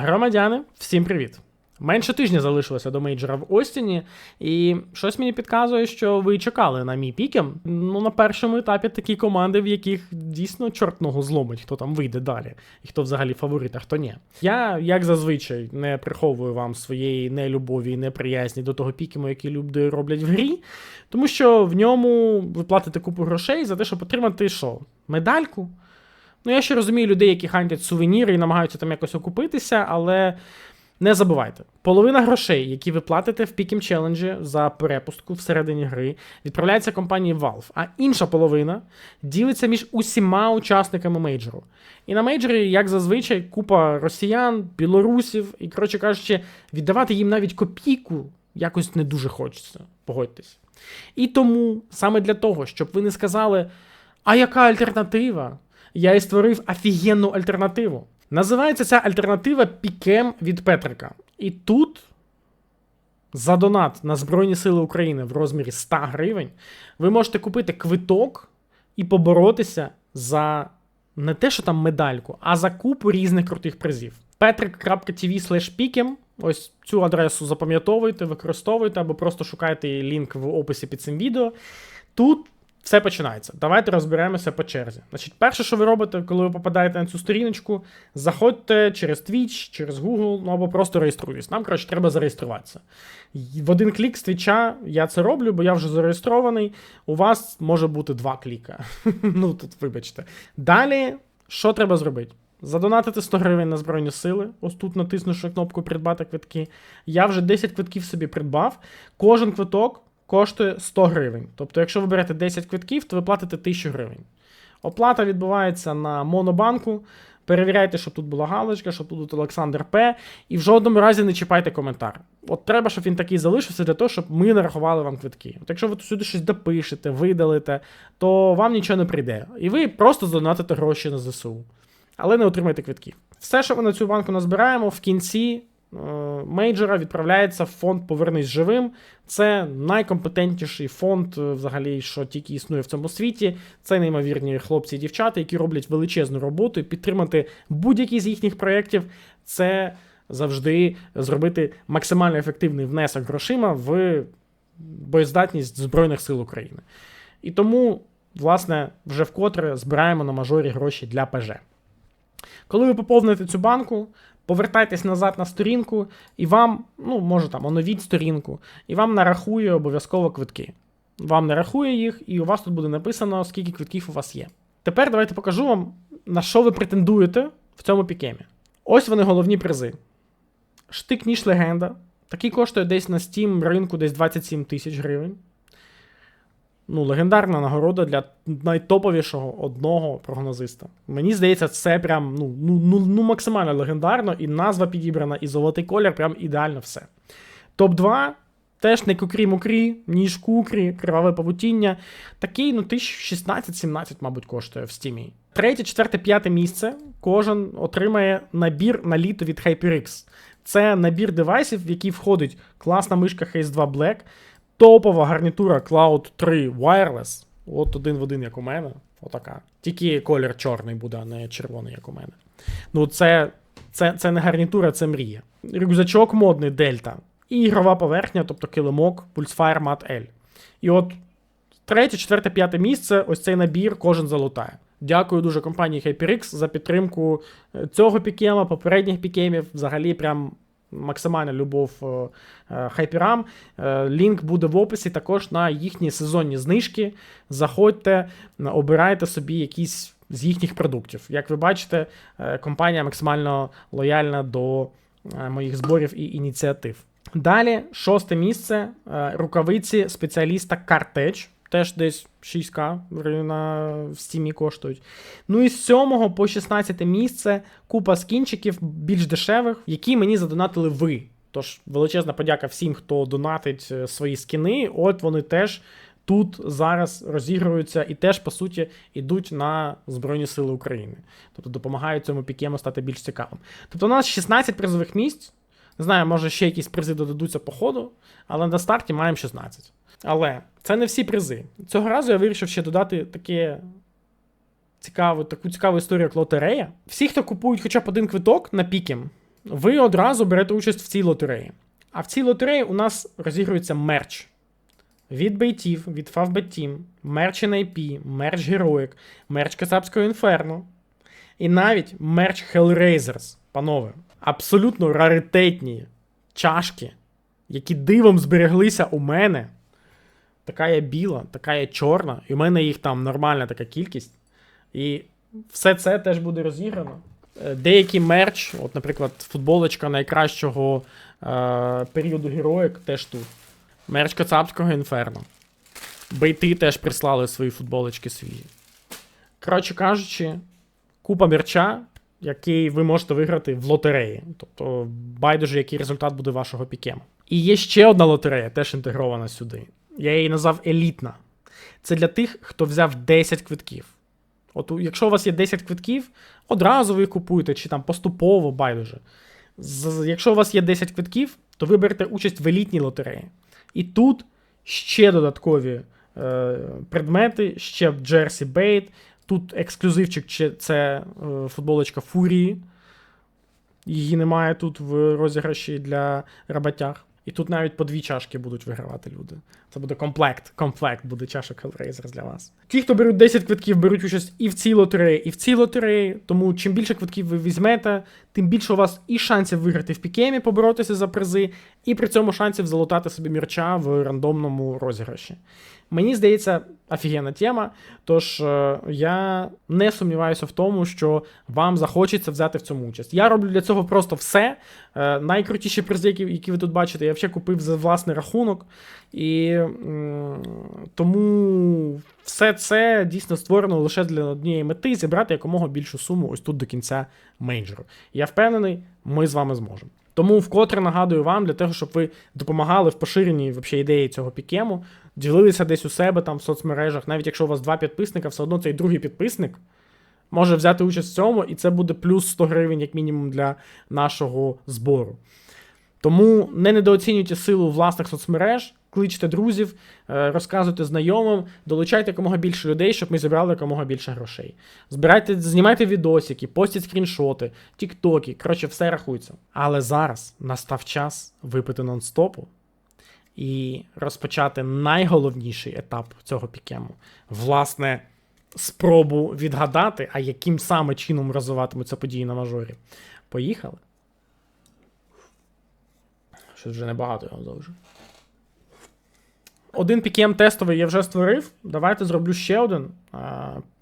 Громадяни, всім привіт! Менше тижня залишилося до мейджора в Остіні, і щось мені підказує, що ви чекали на мій пікем. Ну, на першому етапі такі команди, в яких дійсно чорт ногу зломить, хто там вийде далі, і хто взагалі фаворит, а хто ні. Я, як зазвичай, не приховую вам своєї нелюбові і неприязні до того пікему, який люди роблять в грі, тому що в ньому ви платите купу грошей за те, щоб отримати що? Медальку? Ну, я ще розумію людей, які хантять сувеніри і намагаються там якось окупитися, але не забувайте, половина грошей, які ви платите в Пікім челенджі за перепустку всередині гри, відправляється компанії Valve, а інша половина ділиться між усіма учасниками мейджору. І на мейджорі, як зазвичай, купа росіян, білорусів, і, коротше кажучи, віддавати їм навіть копійку якось не дуже хочеться, погодьтесь. І тому саме для того, щоб ви не сказали, а яка альтернатива? Я і створив офігенну альтернативу. Називається ця альтернатива Пікем від Петрика. І тут за донат на Збройні Сили України в розмірі 100 гривень ви можете купити квиток і поборотися за не те, що там медальку, а за купу різних крутих призів. Petrik.tv пікем. Ось цю адресу запам'ятовуйте, використовуйте або просто шукайте лінк в описі під цим відео. Тут все починається. Давайте розберемося по черзі. Значить, перше, що ви робите, коли ви попадаєте на цю сторіночку, заходьте через Twitch, через Google, ну або просто реєструйтесь. Нам, коротше, треба зареєструватися. В один клік з Твіча я це роблю, бо я вже зареєстрований. У вас може бути два кліка. ну тут, вибачте. Далі, що треба зробити? Задонатити 100 гривень на Збройні сили. Ось тут натиснувши кнопку Придбати квитки. Я вже 10 квитків собі придбав. Кожен квиток коштує 100 гривень. Тобто, якщо ви берете 10 квитків, то ви платите 1000 гривень. Оплата відбувається на Монобанку. Перевіряйте, щоб тут була галочка, щоб тут Олександр П. І в жодному разі не чіпайте коментар. От треба, щоб він такий залишився для того, щоб ми нарахували вам квитки. От якщо ви сюди щось допишете, видалите, то вам нічого не прийде. І ви просто задонатите гроші на ЗСУ. Але не отримаєте квитків. Все, що ми на цю банку назбираємо, в кінці мейджора відправляється в фонд Повернись живим. Це найкомпетентніший фонд, е, взагалі, що тільки існує в цьому світі. Це неймовірні хлопці і дівчата, які роблять величезну роботу. Підтримати будь-який з їхніх проєктів це завжди зробити максимально ефективний внесок грошима в боєздатність Збройних сил України. І тому, власне, вже вкотре збираємо на мажорі гроші для ПЖ. Коли ви поповните цю банку, повертайтесь назад на сторінку, і вам, ну, може там, оновіть сторінку, і вам нарахує обов'язково квитки. Вам нарахує їх, і у вас тут буде написано, скільки квитків у вас є. Тепер давайте покажу вам, на що ви претендуєте в цьому пікемі. Ось вони головні призи. Штик ніж легенда. Такий коштує десь на Steam ринку десь 27 тисяч гривень ну, легендарна нагорода для найтоповішого одного прогнозиста. Мені здається, це прям ну, ну, ну, ну максимально легендарно, і назва підібрана, і золотий колір, прям ідеально все. Топ-2. Теж не кукрі-мукрі, ніж кукрі, криваве павутіння. Такий, ну, 1016-17, мабуть, коштує в стімі. Третє, четверте, п'яте місце. Кожен отримає набір на літо від HyperX. Це набір девайсів, в який входить класна мишка Haze 2 Black, Топова гарнітура Cloud 3 Wireless. От один в один, як у мене. Отака. Тільки колір чорний буде, а не червоний, як у мене. Ну, це це, це не гарнітура, це мрія. Рюкзачок модний Дельта. І ігрова поверхня, тобто килимок Pulsefire Mat L. І от третє, четверте, п'яте місце ось цей набір кожен залутає. Дякую дуже компанії HyperX за підтримку е, цього пікема, попередніх пікемів. Взагалі, прям максимальна любов е, е, хайперам. Е, лінк буде в описі також на їхні сезонні знижки. Заходьте, обирайте собі якісь з їхніх продуктів. Як ви бачите, компанія максимально лояльна до моїх зборів і ініціатив. Далі, шосте місце рукавиці спеціаліста Cartech теж десь 6К на в коштують. Ну і з 7 по 16 місце купа скінчиків більш дешевих, які мені задонатили ви. Тож величезна подяка всім, хто донатить е, свої скіни. От вони теж тут зараз розігруються і теж, по суті, йдуть на Збройні Сили України. Тобто допомагають цьому пікему стати більш цікавим. Тобто у нас 16 призових місць. Не знаю, може ще якісь призи додадуться по ходу, але на старті маємо 16. Але це не всі призи. Цього разу я вирішив ще додати таке цікаву, таку цікаву історію, як лотерея. Всі, хто купують хоча б один квиток на пікем, ви одразу берете участь в цій лотереї. А в цій лотереї у нас розігрується мерч. Від бейтів, від Team, мерч NIP, мерч Heroic, мерч Кацапського Інферно. І навіть мерч Hellraisers, панове. Абсолютно раритетні чашки, які дивом збереглися у мене. Така є біла, така є чорна, і в мене їх там нормальна така кількість. І все це теж буде розіграно. Е, Деякий мерч, от, наприклад, футболочка найкращого е, періоду героїк теж тут. Мерч Кацапського інферно. Бейти теж прислали свої футболочки свіжі. Коротше кажучи, купа мерча, який ви можете виграти в лотереї. Тобто, байдуже, який результат буде вашого пікему. І є ще одна лотерея, теж інтегрована сюди. Я її назвав елітна. Це для тих, хто взяв 10 квитків. От якщо у вас є 10 квитків, одразу ви їх купуєте, чи там поступово, байдуже. Якщо у вас є 10 квитків, то ви берете участь в елітній лотереї. І тут ще додаткові е, предмети, ще Джерсі Бейт. Тут ексклюзивчик чи- це е, футболочка Фурії. Її немає тут в розіграші для роботяг. І тут навіть по дві чашки будуть вигравати люди. Це буде комплект. Комплект буде чашок Hellraiser для вас. Ті, хто беруть 10 квитків, беруть участь і в цій лотереї, і в цій лотереї. Тому чим більше квитків ви візьмете, тим більше у вас і шансів виграти в пікемі, поборотися за призи, і при цьому шансів залутати собі мірча в рандомному розіграші. Мені здається, офігенна тема. Тож е, я не сумніваюся в тому, що вам захочеться взяти в цьому участь. Я роблю для цього просто все. Е, найкрутіші призи, які, ви тут бачите, я взагалі купив за власний рахунок. І тому все це дійсно створено лише для однієї мети зібрати якомога більшу суму ось тут до кінця мейджору. Я впевнений, ми з вами зможемо. Тому вкотре нагадую вам для того, щоб ви допомагали в поширенні вообще, ідеї цього пікему, ділилися десь у себе там в соцмережах. Навіть якщо у вас два підписника, все одно цей другий підписник може взяти участь в цьому, і це буде плюс 100 гривень, як мінімум, для нашого збору. Тому не недооцінюйте силу власних соцмереж, кличте друзів, е, розказуйте знайомим, долучайте якомога більше людей, щоб ми зібрали якомога більше грошей. Збирайте, знімайте відосики, постіть скріншоти, тіктоки, коротше, все рахується. Але зараз настав час випити нон-стопу і розпочати найголовніший етап цього пікему. Власне, спробу відгадати, а яким саме чином розвиватимуться події на мажорі. Поїхали. Щось вже небагато я довжу. Один PKM тестовий я вже створив. Давайте зроблю ще один.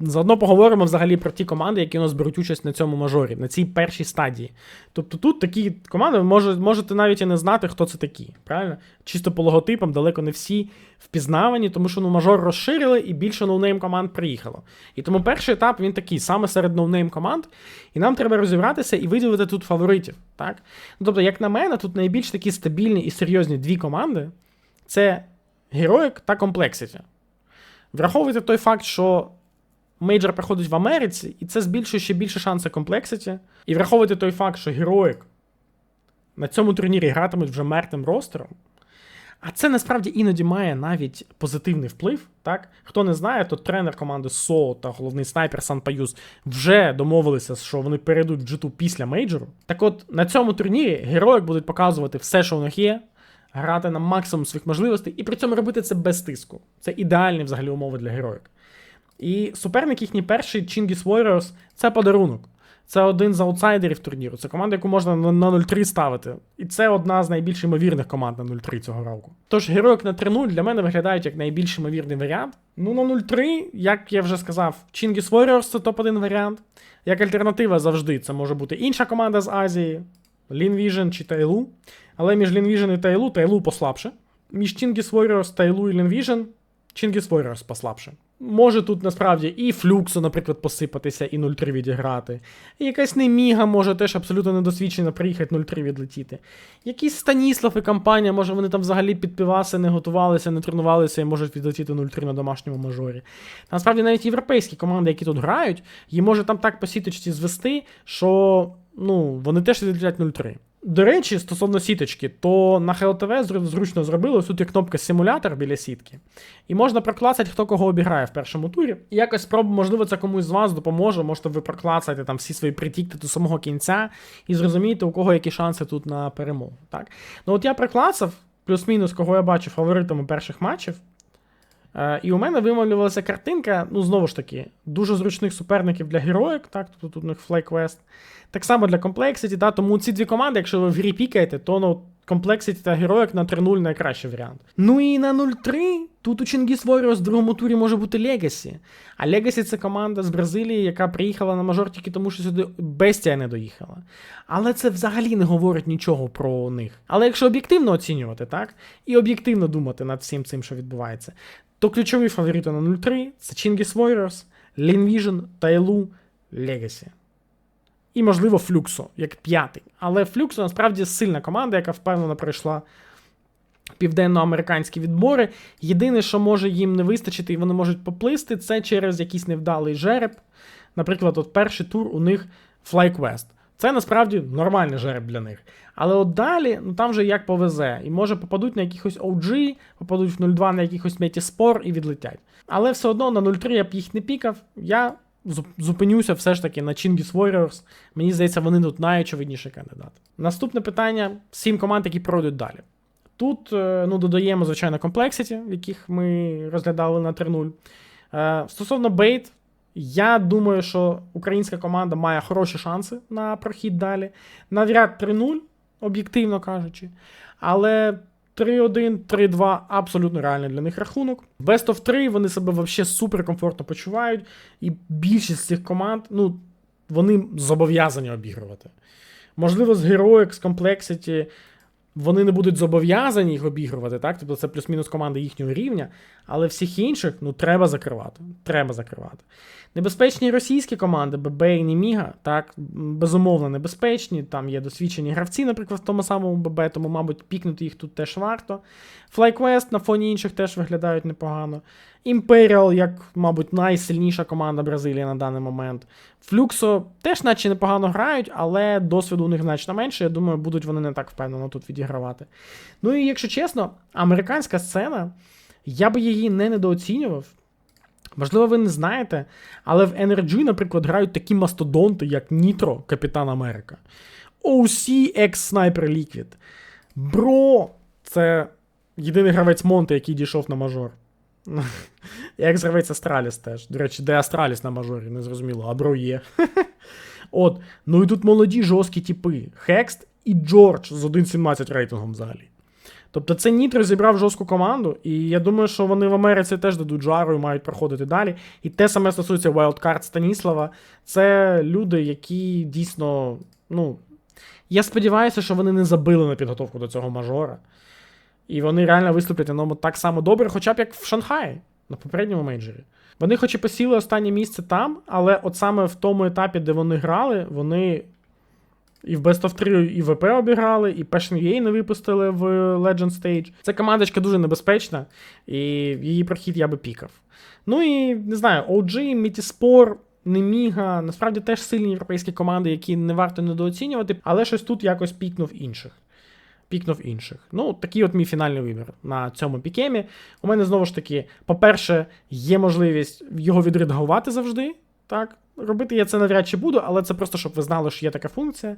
Заодно поговоримо взагалі про ті команди, які у нас беруть участь на цьому мажорі, на цій першій стадії. Тобто тут такі команди, ви можете навіть і не знати, хто це такі. Правильно? Чисто по логотипам далеко не всі впізнавані, тому що ну, мажор розширили і більше ноунейм команд приїхало. І тому перший етап він такий, саме серед ноунейм команд. І нам треба розібратися і виділити тут фаворитів. Так? Ну, тобто, як на мене, тут найбільш такі стабільні і серйозні дві команди це Heroic та Complexity. Враховуйте той факт, що мейджор проходить в Америці, і це збільшує ще більше шанси Complexity. І враховуйте той факт, що Heroic на цьому турнірі гратимуть вже мертвим ростером. А це насправді іноді має навіть позитивний вплив. Так? Хто не знає, то тренер команди СО та головний снайпер Сан Паюс вже домовилися, що вони перейдуть в G2 після мейджору. Так от на цьому турнірі героїк будуть показувати все, що в них є, грати на максимум своїх можливостей, і при цьому робити це без тиску. Це ідеальні взагалі умови для героїк. І суперник їхній перший Chingis Warriors це подарунок. Це один з аутсайдерів турніру. Це команда, яку можна на на 0-3 ставити. І це одна з найбільш ймовірних команд на 0-3 цього року. Тож героїк на 3-0 для мене виглядають як найбільш ймовірний варіант. Ну, на 0-3, як я вже сказав, Chingis Warriors це топ-1 варіант. Як альтернатива завжди це може бути інша команда з Азії, Lean чи Тайлу. Але між Lean і Тайлу Тайлу послабше. Між Chingis Warriors, Тайлу і Lean Vision Chingis Warriors послабше. Може тут насправді і флюксу, наприклад, посипатися і 0-3 відіграти. І якась неміга може теж абсолютно недосвідчена приїхати 0-3 відлетіти. Якийсь Станіслав і компанія, може вони там взагалі під піваси не готувалися, не тренувалися і можуть відлетіти 0-3 на домашньому мажорі. Та насправді навіть європейські команди, які тут грають, їм може там так по сіточці звести, що ну, вони теж відлетять 0-3. До речі, стосовно сіточки, то на HLTV зру- зручно зробили. Тут є кнопка симулятор біля сітки. І можна проклацати, хто кого обіграє в першому турі. І якось спробу, можливо, це комусь з вас допоможе. Можете ви проклацати там всі свої притікти до самого кінця і зрозумієте, у кого які шанси тут на перемогу. Так? Ну от я проклацав, плюс-мінус, кого я бачу фаворитами перших матчів. Е, і у мене вималювалася картинка, ну знову ж таки, дуже зручних суперників для героїк, так, тобто тут у них FlyQuest. Так само для Complexity, та, тому ці дві команди, якщо ви в грі пікаєте, то ну, Complexity та героїк на 3-0 найкращий варіант. Ну і на 0-3 тут у Чингіс Warriors в другому турі може бути Legacy. А Legacy це команда з Бразилії, яка приїхала на мажор тільки тому, що сюди Бестія не доїхала. Але це взагалі не говорить нічого про них. Але якщо об'єктивно оцінювати, так, і об'єктивно думати над всім цим, що відбувається, то ключові фаворити на 0-3 це Чингіс Warriors, Vision, Тайлу, Legacy. І, можливо, Флюксо, як п'ятий. Але Флюксо насправді сильна команда, яка впевнено пройшла південноамериканські відбори. Єдине, що може їм не вистачити, і вони можуть поплисти, це через якийсь невдалий жереб. Наприклад, от перший тур у них FlyQuest. Це насправді нормальний жереб для них. Але от далі, ну там вже як повезе. І може попадуть на якихось OG, попадуть в 0-2 на якихось Метіспор і відлетять. Але все одно на 0-3 я б їх не пікав. Я зупинюся все ж таки на Chingis Warriors. Мені здається, вони тут найочевидніший кандидат. Наступне питання: сім команд, які пройдуть далі. Тут е, ну, додаємо, звичайно, Complexity, яких ми розглядали на 3-0. Е, Стосовно Бейт, я думаю, що українська команда має хороші шанси на прохід далі. Навряд 3-0, об'єктивно кажучи. Але 3-1, 3-2 абсолютно реальний для них рахунок. Best of 3 вони себе взагалі суперкомфортно почувають. І більшість цих команд, ну, вони зобов'язані обігрувати. Можливо, з Heroic, з Complexity вони не будуть зобов'язані їх обігрувати, так? Тобто це плюс-мінус команди їхнього рівня, але всіх інших ну, треба закривати. Треба закривати. Небезпечні російські команди, ББ і Німіга, так, безумовно, небезпечні. Там є досвідчені гравці, наприклад, в тому самому ББ, тому, мабуть, пікнути їх тут теж варто. FlyQuest на фоні інших теж виглядають непогано. Imperial, як, мабуть, найсильніша команда Бразилії на даний момент. Флюксо теж, наче непогано грають, але досвіду у них значно менше. Я думаю, будуть вони не так впевнено тут відігравати. Ну і якщо чесно, американська сцена, я би її не недооцінював. Можливо, ви не знаєте, але в NRG, наприклад, грають такі мастодонти, як Нітро, Капітан Америка, OC X Sniper Liquid. Бро, це єдиний гравець Монте, який дійшов на мажор. Як гравець Астраліс теж. До речі, де Астраліс на мажорі, не зрозуміло, а бро є. От, ну і тут молоді жорсткі типи. Хекст і Джордж з 1.17 рейтингом взагалі. Тобто це Нітро зібрав жорстку команду, і я думаю, що вони в Америці теж дадуть жару і мають проходити далі. І те саме стосується Wildcard Станіслава. Це люди, які дійсно, ну. Я сподіваюся, що вони не забили на підготовку до цього мажора. І вони реально виступлять ньому так само добре, хоча б як в Шанхаї на попередньому мейджорі. Вони хоч і посіли останнє місце там, але от саме в тому етапі, де вони грали, вони і в Best of 3 і ВП обіграли, і Passion UA не випустили в Legend Stage. Ця командочка дуже небезпечна, і її прохід я би пікав. Ну і не знаю, OG, Мітіспор, Неміга, насправді теж сильні європейські команди, які не варто недооцінювати, але щось тут якось пікнув інших. Пікнув інших. Ну, такий от мій фінальний вибір на цьому пікемі. У мене знову ж таки, по-перше, є можливість його відредагувати завжди. Так, робити я це навряд чи буду, але це просто щоб ви знали, що є така функція.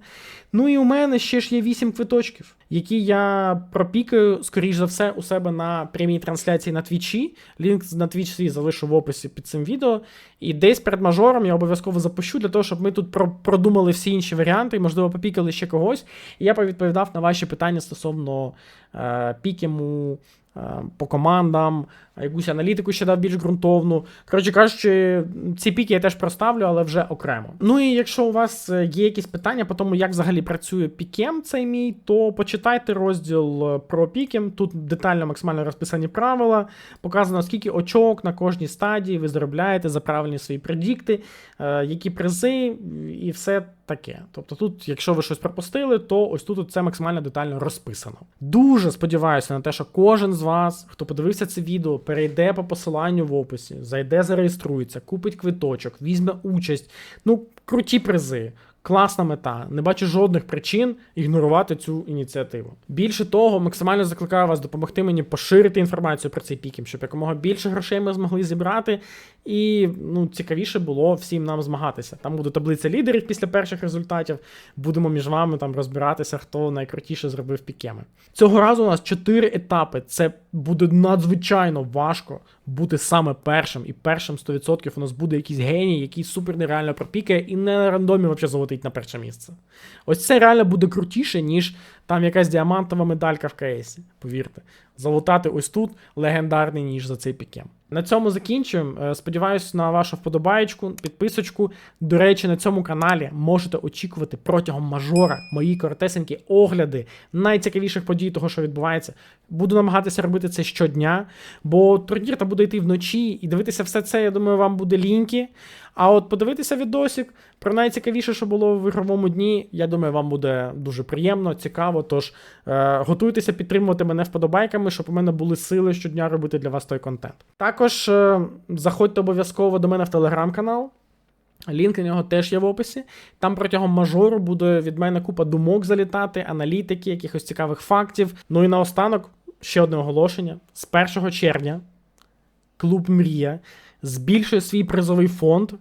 Ну і у мене ще ж є 8 квиточків, які я пропікаю, скоріш за все, у себе на прямій трансляції на твічі. Лінк на твіч свій залишу в описі під цим відео. І десь перед мажором я обов'язково запущу для того, щоб ми тут про- продумали всі інші варіанти, і, можливо, попікали ще когось. І я повідповідав на ваші питання стосовно е, пікему. е, По командам, якусь аналітику ще дав більш ґрунтовну. Коротше кажучи, ці піки я теж проставлю, але вже окремо. Ну і якщо у вас е, є якісь питання по тому, як взагалі працює пікем цей мій, то почитайте розділ е, про пікем. Тут детально максимально розписані правила, показано скільки очок на кожній стадії ви заробляєте за правильні свої предікти, е, які призи і все таке. Тобто тут, якщо ви щось пропустили, то ось тут це максимально детально розписано. Дуже сподіваюся на те, що кожен з вас, хто подивився це відео, перейде по посиланню в описі, зайде, зареєструється, купить квиточок, візьме участь. Ну, круті призи. Класна мета. Не бачу жодних причин ігнорувати цю ініціативу. Більше того, максимально закликаю вас допомогти мені поширити інформацію про цей пікінг, щоб якомога більше грошей ми змогли зібрати, і ну, цікавіше було всім нам змагатися. Там буде таблиця лідерів після перших результатів. Будемо між вами там розбиратися, хто найкрутіше зробив пікеми. Цього разу у нас чотири етапи. Це буде надзвичайно важко бути саме першим. І першим 100% у нас буде якийсь геній, який супер нереально пропікає і не на рандомі взагалі залетить на перше місце. Ось це реально буде крутіше, ніж там якась діамантова медалька в КСі. Повірте. Залутати ось тут легендарний ніж за цей пікем. На цьому закінчуємо. Е, Сподіваюсь на вашу вподобаєчку, підписочку. До речі, на цьому каналі можете очікувати протягом мажора мої коротесенькі огляди найцікавіших подій, того, що відбувається. Буду намагатися робити це щодня, бо турнір буде йти вночі, і дивитися все це, я думаю, вам буде ліньки. А от подивитися відосик про найцікавіше, що було в ігровому дні, я думаю, вам буде дуже приємно, цікаво. Тож е, готуйтеся підтримувати мене вподобайками, щоб у мене були сили щодня робити для вас той контент. Також е, заходьте обов'язково до мене в телеграм-канал. Лінк на нього теж є в описі. Там протягом мажору буде від мене купа думок залітати, аналітики, якихось цікавих фактів. Ну і наостанок ще одне оголошення: з 1 червня клуб Мрія збільшує свій призовий фонд.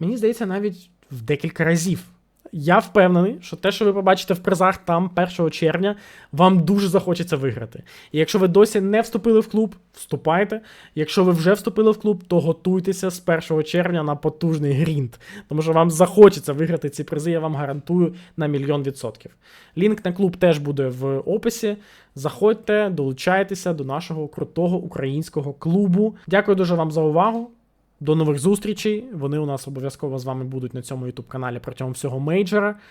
Мені здається, навіть в декілька разів. Я впевнений, що те, що ви побачите в призах там 1 червня, вам дуже захочеться виграти. І якщо ви досі не вступили в клуб, вступайте. Якщо ви вже вступили в клуб, то готуйтеся з 1 червня на потужний грінт, тому що вам захочеться виграти ці призи, я вам гарантую на мільйон відсотків. Лінк на клуб теж буде в описі. Заходьте, долучайтеся до нашого крутого українського клубу. Дякую дуже вам за увагу. До нових зустрічей. Вони у нас обов'язково з вами будуть на цьому YouTube каналі протягом всього мейджора.